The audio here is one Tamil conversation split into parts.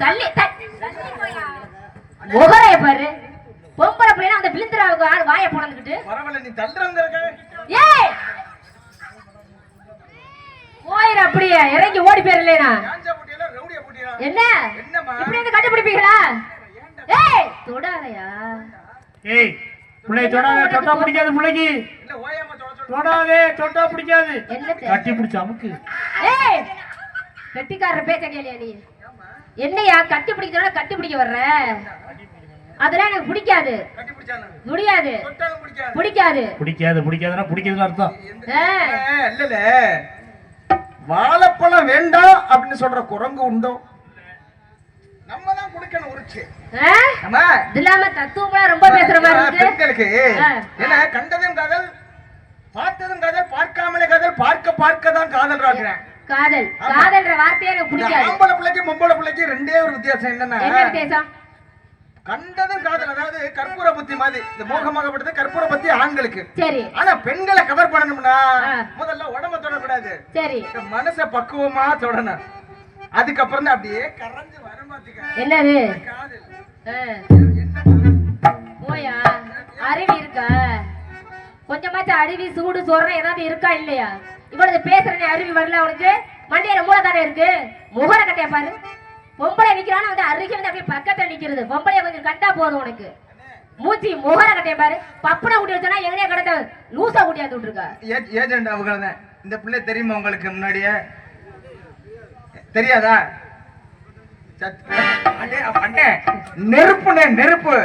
தள்ளி. முகரைய பாரு. பொம்பளை பிள்ளைனா அந்த பிளிந்திராவுக்கு ஆள் வாயை போனதுக்கிட்டு பரவாயில்ல நீ தள்ளுறவங்க இருக்க. ஏய்! போயிரு அப்படியே இறங்கி ஓடி போயிரலேனா என்ன? இப்படி வந்து கண்டுபிடிப்பீங்களா? ஏய்! தொடாதயா. ஏய் பிள்ளை தொடாத தொட்டா பிடிக்காது பிள்ளைக்கு. தொடாதே தொட்டா பிடிக்காது. கட்டி பிடிச்ச அமுக்கு. ஏய்! கெட்டிக்காரர் பேச்ச கேளியா நீ? என்னையா கட்டி பிடிக்கிறோட கட்டி பிடிக்க வர்ற? அதெல்லாம் எனக்கு பிடிக்காது. முடியாது. பிடிக்காது. பிடிக்காது பிடிக்காது பிடிக்காதுன்னா பிடிக்காதுன்னு அர்த்தம். வாழைப்பழம் வேண்டாம் அப்படின்னு சொல்ற குரங்கு உண்டோ? நம்ம தான் குடிக்கணும் உரிச்சு. இல்லாம ரொம்ப பேசுற மாதிரி இருக்கு. பெண்களுக்கு ஆ. என்ன கண்டதும் காதல் பார்த்ததும் காதல் பார்க்காமலே காதல் பார்க்க பார்க்க தான் காதல் ராக்குறேன் காதல். காதல்ன்ற வார்த்தையே எனக்கு பிடிக்காது. ஆம்பளை பிள்ளைக்கு பொம்பளை பிள்ளைக்கு ரெண்டே ஒரு வித்தியாசம் என்ன என்னன்னா வித்தியாசம்? கண்டதும் காதல் அதாவது கற்பூர புத்தி மாதிரி. இந்த மோகமாகப்பட்டது கற்பூர புத்தி ஆண்களுக்கு. சரி. ஆனா பெண்களை கவர் பண்ணணும்னா. முதல்ல உடம்ப தொடக்கூடாது. சரி. இந்த மனச பக்குவமா தொடணும். அதுக்கப்புறம் தான் அப்படியே கரைஞ்சு வர மாட்டேங்க என்னது? என்ன? போயா? அருவி இருக்கா? கொஞ்சமாச்சும் அருவி சூடு சொல்றேன் ஏதாவது இருக்கா இல்லையா? இவ்வளவு பேசுறேனே அருவி வரல உனக்கு மண்டையில மூளை தானே இருக்கு? முகர கட்டைய பாரு. பொம்பளை நிக்கிறான்னு வந்து அருகே வந்து அப்படியே பக்கத்துல நிக்கிறது. பொம்பளைய கொஞ்சம் கண்டா போதும் உனக்கு. மூச்சி முகர கட்டைய பாரு. பப்பனை கூட்டி வச்சனா எங்கனையா கடத்த லூசா கூட்டியாந்து விட்டுருக்கா. ஏ- ஏஜென்ட் அவங்க தான் இந்த பிள்ளை தெரியுமா உங்களுக்கு முன்னாடியே? தெரியாதா? நெருப்புண்ணே நெருப்பு.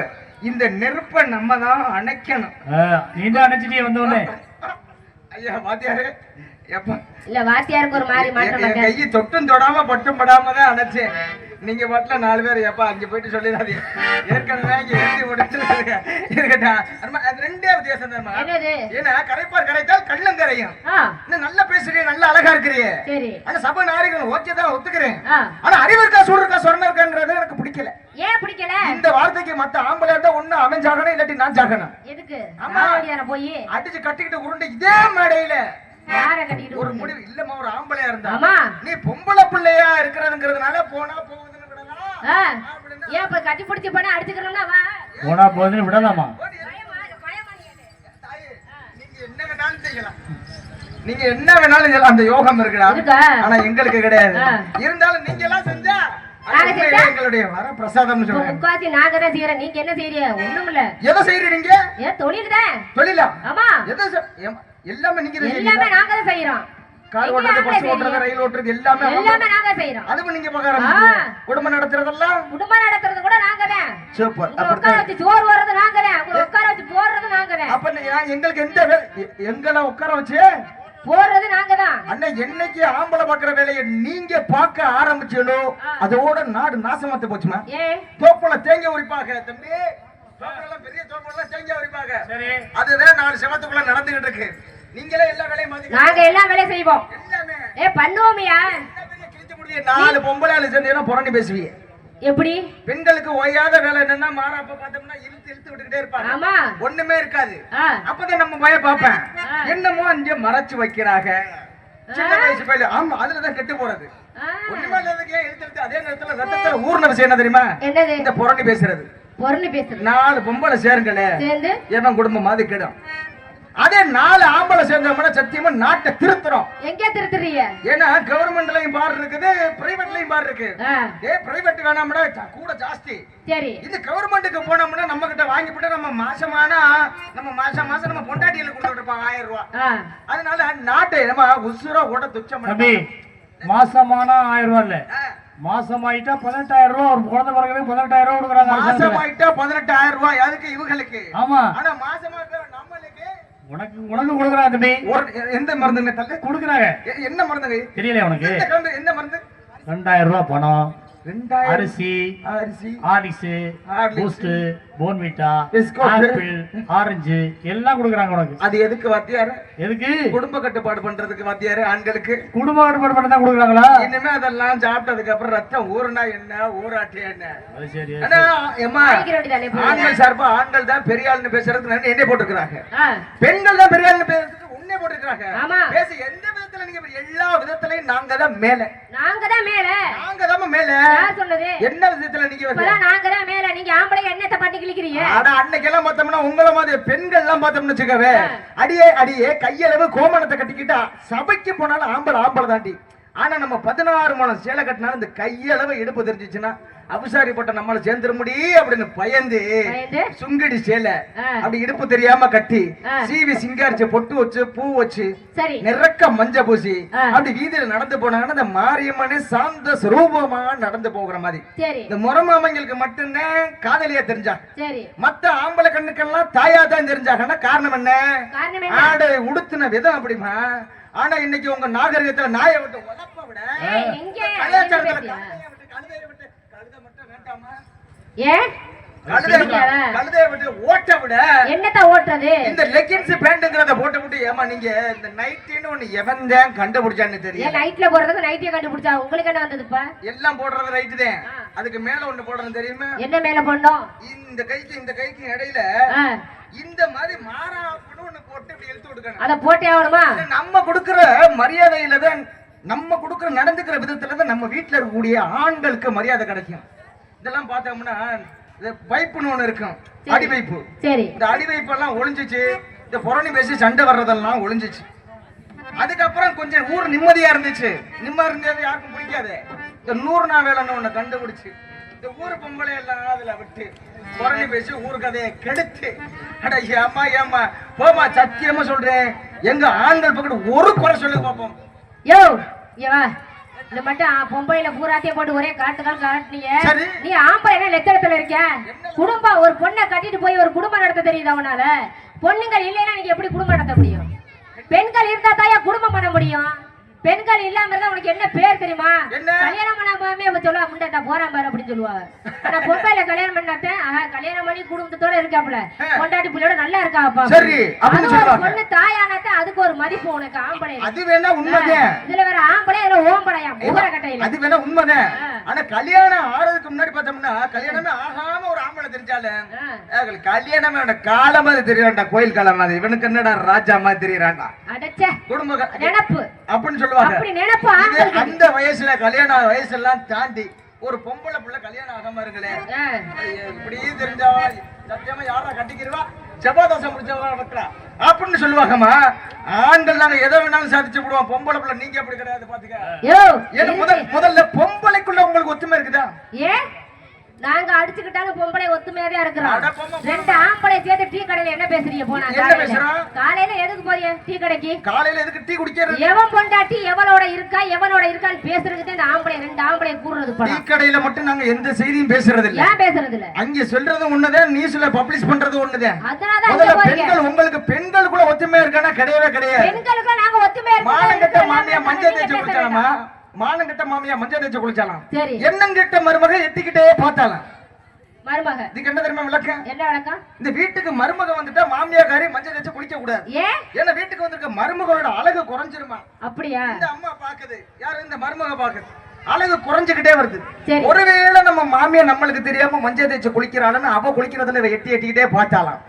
இந்த நெருப்பை நம்ம தான் அணைக்கணும் நீ தான் அணைச்சிட்டே ஐயா வாத்தியாரு. எப்ப இல்ல வாத்தியாருக்கு ஒரு மாதிரி மாற்றம் என் மாட்டேன் கையை தொட்டும் தொடாம பட்டும் படாம தான் நீங்க பாட்டுல நாலு பேர் எப்பா அங்க போயிட்டு சொல்லிடாதீங்க. ஏற்கனவே இங்க எழுதி அம்மா, அது ரெண்டே வித்தியாசம் தான் ஏன்னா கரைப்பார் கரைத்தால் கள்ளம் கரையும். இன்னும் நல்லா பேசுறீங்க நல்லா அழகா இருக்கிறீ ஆனா சபை நாரிகள் ஓகே தான் ஒத்துக்கிறேன். ஆனா அறிவு இருக்கா சூடு இருக்கா சொரணம் இருக்கான்றது எனக்கு பிடிக்கல. ஏன் பிடிக்கல? இந்த வார்த்தைக்கு மத்த ஆம்பளை இருந்தா ஒண்ணு அவன் இல்லாட்டி நான் எதுக்கு? ஆமா. ஆவடியான போய். அடிச்சு கட்டிக்கிட்டு உருண்டு இதே மேடையில. ஒரு? முடிவு இல்லம்மா ஒரு ஆம்பளையா இருந்தா. ஆமா. நீ பொம்பளை பிள்ளையா இருக்கிறதுங்கிறதுனால போனா போகுதுன்னு விடலாம் ஆ, ஏன் இப்ப கட்டி பிடிச்சி பண்ண அடிச்சுக்கணும்னா வா. போனா விடலாமா. தாயே, நீங்க என்ன வேணாலும் செய்யலாம். நீங்க என்ன வேணாலும் செய்யலாம். அந்த யோகம் இருக்குடா. இருக்கா? ஆனா எங்களுக்கு கிடையாது. இருந்தாலும் நீங்க எல்லாம் செஞ்சா? எங்களுடைய வர சொல்றேன் முக்காவாசி நாங்க தான் செய்யறோம் நீங்க என்ன செய்யறீங்க ஒண்ணும் இல்ல. எதை செய்யறீங்க ஏன் தொழில் தான்? தொழிலா? ஆமா. எதை எல்லாமே நீங்க எல்லாமே? நாங்க தான் செய்யறோம் கார் ஓட்டுறது பஸ் ஓட்டுறது. ரயில் ஓட்டுறது எல்லாமே எல்லாமே நாங்க செய்யறோம் அதுவும் நீங்க பார்க்க ஆரம்பிச்சீங்க. குடும்பம் நடத்துறதெல்லாம் குடும்பம் நடத்துறது கூட நாங்க தான். சூப்பர். உட்கார வச்சு சோறு வர்றது நாங்க தான். உட்கார வச்சு போடுறது நாங்க தான். அப்ப எங்களுக்கு எந்த எங்களை உட்கார வச்சு? போடுறது நாங்க தான். அண்ணன் என்னைக்கு ஆம்பளை பாக்குற வேலையை நீங்க பார்க்க ஆரம்பிச்சீங்களோ அதோட நாடு நாசமாத்து போச்சுமா? தோப்புல தேங்க உரிப்பாக தம்பி. பெரிய தோப்புல தேங்க சரி. அதுதான் நாலு செவத்துக்குள்ள நடந்துகிட்டு இருக்கு. நீங்களே எல்லா வேலையும் நாங்க எல்லா வேலையும் செய்வோம். ஏ பண்ணுவோமியா? நாலு பொம்பளை ஆளு சேர்ந்து புறணி பேசுவீங்க எப்படி? பெண்களுக்கு ஓயாத வேலை என்னன்னா மாறாப்ப பார்த்தோம்னா இழுத்து இழுத்து விட்டுக்கிட்டே இருப்பாங்க. ஆமா. ஒண்ணுமே இருக்காது. அப்பதான் நம்ம பய பார்ப்பேன். ஆ. என்னமோ அங்க மறைச்சு வைக்கிறாங்க. சின்ன வயசு பையல ஆமா அதுலதான் கெட்டு போறது. ஒண்ணுமே இல்லாததுக்கு இழுத்து இழுத்து அதே நேரத்துல ரத்தத்துல ஊர்ன விஷயம் என்ன தெரியுமா? என்னது? இந்த புறணி பேசுறது. பொருள் பேசுறது. நாலு பொம்பளை சேருங்களே சேர்ந்து? ஏன் குடும்பம் மாதிரி கெடும். அதே நாலு ஆம்பளை சேர்ந்தோம்னா சத்தியமா நாட்டை திருத்துறோம். எங்க திருத்துறீங்க? ஏன்னா கவர்மெண்ட்லயும் பார் இருக்குது பிரைவேட்லயும் பார் இருக்கு. ஏ பிரைவேட் வேணாம்னா கூட ஜாஸ்தி. சரி. இது கவர்மெண்ட்டுக்கு போனோம்னா நம்ம கிட்ட வாங்கிவிட்டு நம்ம மாசமானா நம்ம மாசம் மாசம் நம்ம பொண்டாட்டிகளுக்கு கொடுத்துட்டு இருப்பாங்க ஆயிரம் ரூபாய். அதனால நாட்டை நம்ம உசுர கூட துச்சம் மாசமானா ஆயிரம் ரூபாய் இல்ல. மாசம் ஆயிட்டா பதினெட்டாயிரம் ரூபாய் ஒரு குழந்தை பிறகு பதினெட்டாயிரம் ரூபாய் கொடுக்குறாங்க மாசம். ஆயிட்டா பதினெட்டாயிரம் ரூபாய் அதுக்கு இவங்களுக்கு. ஆமா. ஆனா மாசமா நம்மளுக்கு உனக்கு உனக்கு கொடுக்குறாங்க தம்பி. எந்த மருந்துங்க தள்ளு கொடுக்குறாங்க. என்ன மருந்துங்க? தெரியல உனக்கு? எந்த மருந்து? ரெண்டாயிரம் ரூபாய் பணம். அரிசி அரிசி Horlicks. Boost Bournvita. Apple orange எல்லாம் கொடுக்குறாங்க உனக்கு. அது எதுக்கு வாத்தியாரு? எதுக்கு? குடும்ப கட்டுப்பாடு பண்றதுக்கு வாத்தியாரு ஆண்களுக்கு. குடும்ப கட்டுப்பாடு பண்ண தான் கொடுக்குறாங்களா? இனிமே அதெல்லாம் சாப்பிட்டதுக்கு அப்புறம் ரத்தம் ஊறுனா என்ன ஊராட்டி என்ன? அது சரி. ஆண்கள் சார்பா ஆண்கள் தான் பெரிய ஆள்னு பேசுறதுக்கு என்ன போட்டிருக்கிறாங்க? ஆ, பெண்கள் தான் பெரிய ஆள்னு பேசுறதுக்கு பேச எந்த விதத்துல நீங்க எல்லா விதத்திலையும் நாங்க தான் மேல. நாங்க தான் மேல. நாங்க தான் மேல. யார் சொன்னது? என்ன விஷயத்துல நீங்க நாங்க தான் மேல. நீங்க ஆம்பளை என்னத்தை பண்ணி கிழிக்கிறீங்க? ஆனா அன்னைக்கெல்லாம் பார்த்தோம்னா உங்கள மாதிரி பெண்கள் எல்லாம் பார்த்தோம்னு வச்சுக்கவே. அடியே அடியே கையளவு கோமணத்தை கட்டிக்கிட்டா சபைக்கு போனாலும் ஆம்பளை ஆம்பளை தாண்டி ஆனா நம்ம பதினாறு மணம் சேலை கட்டினாலும் இந்த கையளவு இடுப்பு தெரிஞ்சிச்சுன்னா அபிசாரிப்பட்ட நம்மள சேர்ந்துட முடி அப்படின்னு பயந்து? சுங்கடி சேலை. அப்படி இடுப்பு தெரியாம கட்டி. சீவி சிங்காரிச்சு பொட்டு வச்சு பூ வச்சு நிறக்க மஞ்ச பூசி. அப்படி வீதியில நடந்து போனாங்கன்னா இந்த மாரியம்மனே சாந்த சுரூபமா நடந்து போகிற மாதிரி இந்த முறமாமங்களுக்கு மட்டும்தான் காதலியா தெரிஞ்சாங்க சரி மத்த ஆம்பளை கண்ணுக்கெல்லாம் தாயா தான் தெரிஞ்சாங்கன்னா காரணம் என்ன ஆடை உடுத்தின விதம் அப்படிமா ஆனா இன்னைக்கு உங்க நாகரிகத்துல நாயை விட்டு உழப்ப விட? கலாச்சாரத்துல? கழுதையை விட்டு கழுதை மட்டும் வேண்டாமா? ஏன்? கழுதையை விட்டு ஓட்ட விட என்னத்த இந்த லெகின்ஸ் பேண்ட்ங்கிறத போட்டு விட்டு ஏமா நீங்க இந்த நைட்டின்னு ஒண்ணு எவன் தான் கண்டுபிடிச்சான்னு தெரியும் நைட்ல போடுறதுக்கு நைட்டிய கண்டுபிடிச்சா உங்களுக்கு என்ன வந்ததுப்பா எல்லாம் போடுறது ரைட்டு தான். அதுக்கு மேல ஒண்ணு போடுறது தெரியுமா? என்ன மேல பண்ணோம் இந்த கைக்கு இந்த கைக்கு இடையில இந்த மாதிரி மாறாப்புன்னு ஒண்ணு போட்டு இப்படி இழுத்து விட்டுக்கணும் அத போட்டே ஆகணுமா? நம்ம கொடுக்கிற மரியாதையில தான் நம்ம கொடுக்கிற நடந்துக்கிற விதத்துல தான் நம்ம வீட்டுல இருக்கக்கூடிய ஆண்களுக்கு மரியாதை கிடைக்கும். இதெல்லாம் பார்த்தோம்னா இந்த பைப்புன்னு ஒண்ணு இருக்கும். அடி பைப்பு சரி. இந்த அடி பைப்பெல்லாம் ஒளிஞ்சிச்சு. இந்த புறணி பேசி சண்டை வர்றதெல்லாம் ஒளிஞ்சிச்சு. அதுக்கப்புறம் கொஞ்சம் ஊர் நிம்மதியா இருந்துச்சு. நிம்மதி இருந்தது யாருக்கும் பிடிக்காது. இந்த நூறு நாள் வேலைன்னு ஒண்ணு கண்டுபிடிச்சு. இந்த ஊர் பொம்பளை எல்லாம் அதுல விட்டு புறணி பேசி ஊர் கதையை கெடுத்து அட ஏமா ஏமா போமா சத்தியமா சொல்றேன். எங்க ஆண்கள் பக்கத்து ஒரு குறை சொல்லி பார்ப்போம் யோ இங்க வா. இந்த மட்டும் ஆ, பொம்பளையில பூராத்தையும் போட்டு ஒரே காட்டுக்கால் காட்டுனீங்க. நீ ஆம்பளை என்ன லட்சணத்துல இருக்க? குடும்பம் ஒரு பொண்ணை கட்டிட்டு போய் ஒரு குடும்பம் நடத்த தெரியுது அவனால பொண்ணுங்கள் இல்லைன்னா நீங்க எப்படி குடும்பம் நடத்த முடியும்? பெண்கள் இருந்தா தாயா குடும்பம் பண்ண முடியும்? பெண்கள் இல்லாம இருந்தா உனக்கு என்ன பேர் தெரியுமா? கல்யாணம் பண்ணாமே அவ சொல்லுவா முண்டா போறான் பாரு அப்படின்னு சொல்லுவாங்க ஆனா பொம்பளைல கல்யாணம் பண்ணாத்த ஆஹா, கல்யாணம் பண்ணி குடும்பத்தோட இருக்காப்ல கொண்டாட்டி பிள்ளையோட நல்லா இருக்கா அப்பா சரி. பொண்ணு தாயானாத்த அதுக்கு ஒரு மதிப்பு உனக்கு ஆம்பளை அது வேணா உண்மைதான். இதுல வேற ஆம்பளை இதுல ஓம்பளையா? முகர கட்டையில அது வேணா உண்மைதான். ஆனா கல்யாணம் ஆறதுக்கு முன்னாடி பார்த்தோம்னா கல்யாணமே ஆகாம ஒரு ஆம்பளை தெரிஞ்சாலே கல்யாணமே அவன கால மாதிரி தெரியறான்டா கோயில் காலம் மாதிரி. இவனுக்கு என்னடா ராஜா மாதிரி தெரியறான்டா. குடும்ப நினப்பு. அப்படின்னு சொல்லுவாங்க. அந்த வயசுல கல்யாண வயசெல்லாம் தாண்டி ஒரு பொம்பளை புள்ள கல்யாணம் ஆகாம இருக்கலே ஆ, இப்படி தெரிஞ்சவா சத்தியமா யாரா கட்டிக்கிருவா? செவ்வாதோசம் முடிச்சவா இருக்கிறா அப்படின்னு சொல்லுவாங்கம்மா. ஆண்கள் நாங்க எதை வேணாலும் சாதிச்சு விடுவோம் பொம்பளை புள்ள நீங்க அப்படி கிடையாது பாத்துக்க. முதல் முதல்ல பொம்பளைக்குள்ள உங்களுக்கு ஒத்துமை இருக்குதா? ஏன்? நாங்க அடிச்சுக்கிட்டாலும் பொம்பளை ஒத்துமையாவே இருக்கிறோம். ரெண்டு ஆம்பளை சேர்த்து டீ கடையில என்ன பேசுறீங்க போனா? காலையில. எதுக்கு போறீங்க டீ கடைக்கு? காலையில எதுக்கு டீ குடிக்கிறது? எவன் பொண்டாட்டி எவனோட இருக்கா எவனோட இருக்கான்னு பேசுறதுக்கு இந்த ஆம்பளை ரெண்டு ஆம்பளை கூடுறது டீ கடையில மட்டும் நாங்க எந்த செய்தியும் பேசுறது இல்ல. ஏன் பேசுறது இல்ல? அங்க சொல்றது ஒண்ணுதான் நியூஸ்ல பப்ளிஷ் பண்றது முதல்ல போறீங்க பெண்கள் உங்களுக்கு பெண்கள் கூட ஒத்துமையா இருக்கானா? கிடையவே கிடையாது. பெண்களுக்கு நாங்க ஒத்துமையா இருக்கோம். மானங்கட்ட மாமியா நீங்க மஞ்சள் தேய்ச்சி. மானங்கட்ட மாமியா மஞ்சள் தேய்ச்சி குளிச்சாலாம். என்னங்கிட்ட மருமக எட்டிக்கிட்டே பார்த்தாலாம். மருமக. இதுக்கு என்ன தெரியுமா விளக்கம்? என்ன இந்த வீட்டுக்கு மருமக வந்துட்டா மாமியாக்காரி மஞ்சள் தேய்ச்சி குளிக்க கூடாது. ஏன் ஏன்னா வீட்டுக்கு வந்திருக்க மருமகளோட அழகு குறைஞ்சிருமா? அப்படியா? இந்த அம்மா பாக்குது. யாரு இந்த மருமக பாக்குது? அழகு குறைஞ்சுக்கிட்டே வருது. ஒருவேளை நம்ம மாமியா நம்மளுக்கு தெரியாம மஞ்சள் தேய்ச்சி குளிக்கிறாளுன்னு அவ குளிக்கிறதுல எட்டி எட்டிக்கிட்டே பார்த்தாலாம்.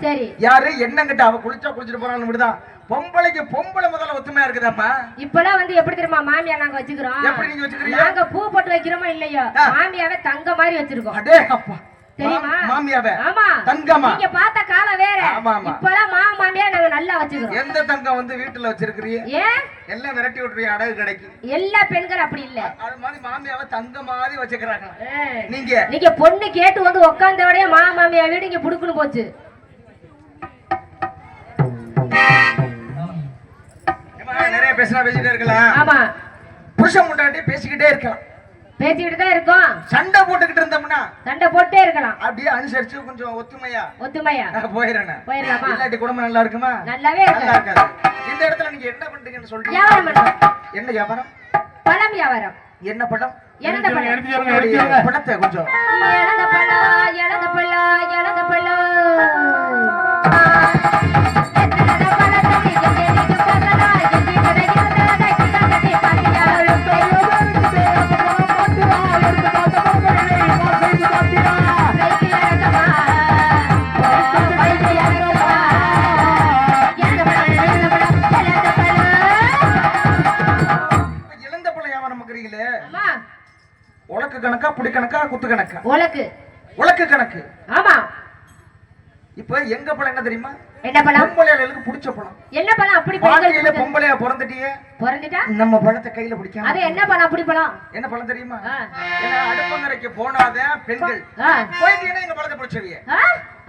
யாரு என்னங்கிட்ட அவ குளிச்சா குளிச்சிட்டு போறான்னு விடுதான் பொம்பளைக்கு பொம்பளை முதல்ல ஒத்துமையா இருக்குதாம்மா இப்பெல்லாம் வந்து எப்படி தெரியுமா மாமியா நாங்க வச்சுக்கிறோம். எப்படி நீங்க வச்சுக்கிறீங்க? நாங்க பூ போட்டு வைக்கிறோமோ இல்லையோ. மாமியாவே தங்க மாதிரி வச்சிருக்கோம். அடே அப்பா. தெரியுமா? மா- மாமியாவ? ஆமா. தங்கமா நீங்க பார்த்த காலம் வேற. ஆமா, ஆமா. இப்பெல்லாம் மா மாமியா நாங்க நல்லா வச்சுக்கிறோம். எந்த தங்கம் வந்து வீட்டுல வச்சிருக்கிறீ? ஏன்? எல்லாம் விரட்டி விட்டுறீங்க அடகு கடைக்கு. எல்லா பெண்கள் அப்படி இல்ல. அது மாதிரி மாமியாவை தங்க மாதிரி வச்சுக்கிறாங்க. நீங்க? நீங்க பொண்ணு கேட்டு வந்து உட்காந்தோடய மா மாமியா வீடு இங்க புடுக்குன்னு போச்சு. பேசினா பேசிட்டே இருக்கலாம். ஆமா. புருஷன் முண்டாட்டி பேசிக்கிட்டே இருக்கலாம். பேசிக்கிட்டு தான் இருக்கோம். சண்டை போட்டுக்கிட்டு இருந்தோம்னா சண்டை போட்டே இருக்கலாம். அப்படியே அனுசரிச்சு கொஞ்சம் ஒத்துமையா? ஒத்துமையா? போயிடுறேன் போயிடலாமா? இல்லாட்டி குடும்பம் நல்லா இருக்குமா? நல்லாவே நல்லா இருக்கு இருக்காது. இந்த இடத்துல நீங்க என்ன பண்றீங்கன்னு சொல்றீங்க? வியாபாரம் என்ன வியாபாரம்? பழம் வியாபாரம். என்ன படம் இறந்த பழம். படத்தை கொஞ்சம். இழந்த பழம் இழந்த பழம் இழந்த பழம். கணக்கா குத்து கணக்கா? உலக்கு. உலக்கு கணக்கு. ஆமா. இப்ப எங்க பழம் என்ன தெரியுமா? என்ன பழம்? பொம்பளைகளுக்கு பிடிச்ச பழம். என்ன பழம் அப்படி வாழ்க்கையில பொம்பளையா பிறந்துட்டியே? பிறந்துட்டா? நம்ம பழத்தை கையில பிடிக்காம அது என்ன பழம் அப்படி பழம் என்ன பழம் தெரியுமா? அடுப்பங்கரைக்கு போனாதான் பெண்கள். போயிட்டீங்கன்னா எங்க பழத்தை பிடிச்சவிய?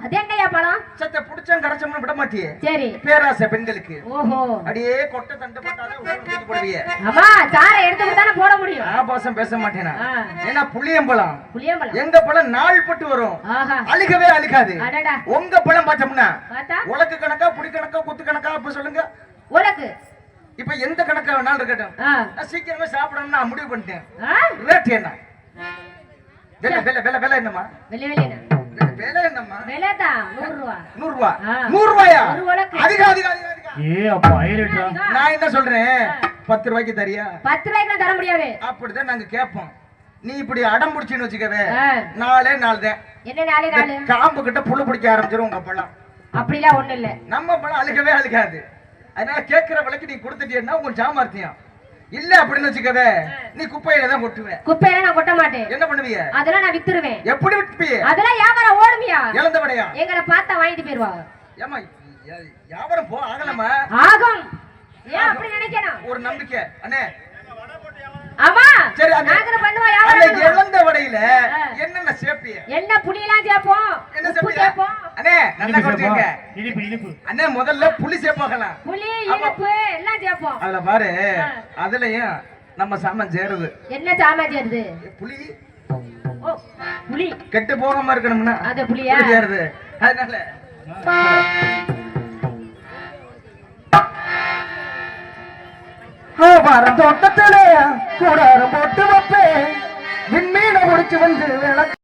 அது என்னையா பழம் சத்த பிடிச்சம் கிடைச்சோம்னு விட மாட்டியே. சரி. பேராசை பெண்களுக்கு. ஓஹோ. அடியே கொட்டை தண்டு போட்டாலே உள்ள தூக்கி போடுவிய. அம்மா சாரை எடுத்து தானே போட முடியும். ஆபாசம் பேச மாட்டேனா. ஏன்னா புளியம்பழம். புளியம்பழம். எங்க பழம் நாள் பட்டு வரும் அழுகவே அழுகாது. உங்க பழம் பார்த்தோம்னா பார்த்தா? உலக்கு கணக்கா புடி கணக்கா குத்து கணக்கா சொல்லுங்க. உலக்கு இப்ப எந்த கணக்கா வேணாலும் இருக்கட்டும். நான் சீக்கிரமே சாப்பிடணும்னு நான் முடிவு பண்ணிட்டேன். ரேட் என்ன? விலை விலை விலை விலை என்னம்மா? விலை- விலை என்னம்மா? ரூபாயா ஏ அப்பா ஐரேட்டா நான் என்ன சொல்றேன்? பத்து ரூபாய்க்கு தரியா? பத்து ரூபாய்க்கு தர முடியாது. அப்படிதான் நாங்க கேட்போம். நீ இப்படி அடம் பிடிச்சின்னு வச்சுக்கவே. நாளே நாள் தான் என்ன நாளே நாளு? இந்த காம்பு கிட்ட புழு பிடிக்க ஆரம்பிச்சிரும் உங்க பழம் அப்படிலாம் ஒண்ணு இல்ல. நம்ம பழம் அழுகவே அழுகாது. அதனால கேட்கிற விலைக்கு நீ கொடுத்துட்டீங்கன்னா உங்க சாமர்த்தியம் இல்ல அப்படின்னு வச்சுக்கவே நீ குப்பையில தான் கொட்டுவ. குப்பையில நான் கொட்ட மாட்டேன். என்ன பண்ணுவிய? அதெல்லாம் நான் வித்துருவேன். எப்படி விட்டுப்பிய அதெல்லாம் வியாபாரம் ஓடுமியா? இழந்த விடையா எங்களை பார்த்தா வாங்கிட்டு போயிருவாங்க ஏமா வியாபாரம் போ ஆகலமா ஆகும். ஏன் அப்படி நினைக்கணும்? ஒரு நம்பிக்கை. அண்ணே ஆமா. சரி அந்த வியாபாரம் பண்ணுவோம். இழந்த வடையில. என்னென்ன சேப்பிய? என்ன புளியெல்லாம் சேர்ப்போம் என்ன சேர்ப்போம் அண்ணே நல்லா. இனிப்பு இனிப்பு அண்ணே முதல்ல புளி சேப்பாகலாம். புளி. இனிப்பு எல்லாம் சேர்ப்போம் அதுல பாரு. அதுலயும் நம்ம சாமான் சேருது. என்ன சாமான் சேருது? புளி. புளி. கெட்டு போகாம இருக்கணும்னா அது புளியா? புளி சேருது. அதனால வர தோட்டத்திலே கூடாரம் போட்டு வைப்பேன். விண்மீன முடிச்சு வந்து விளக்கு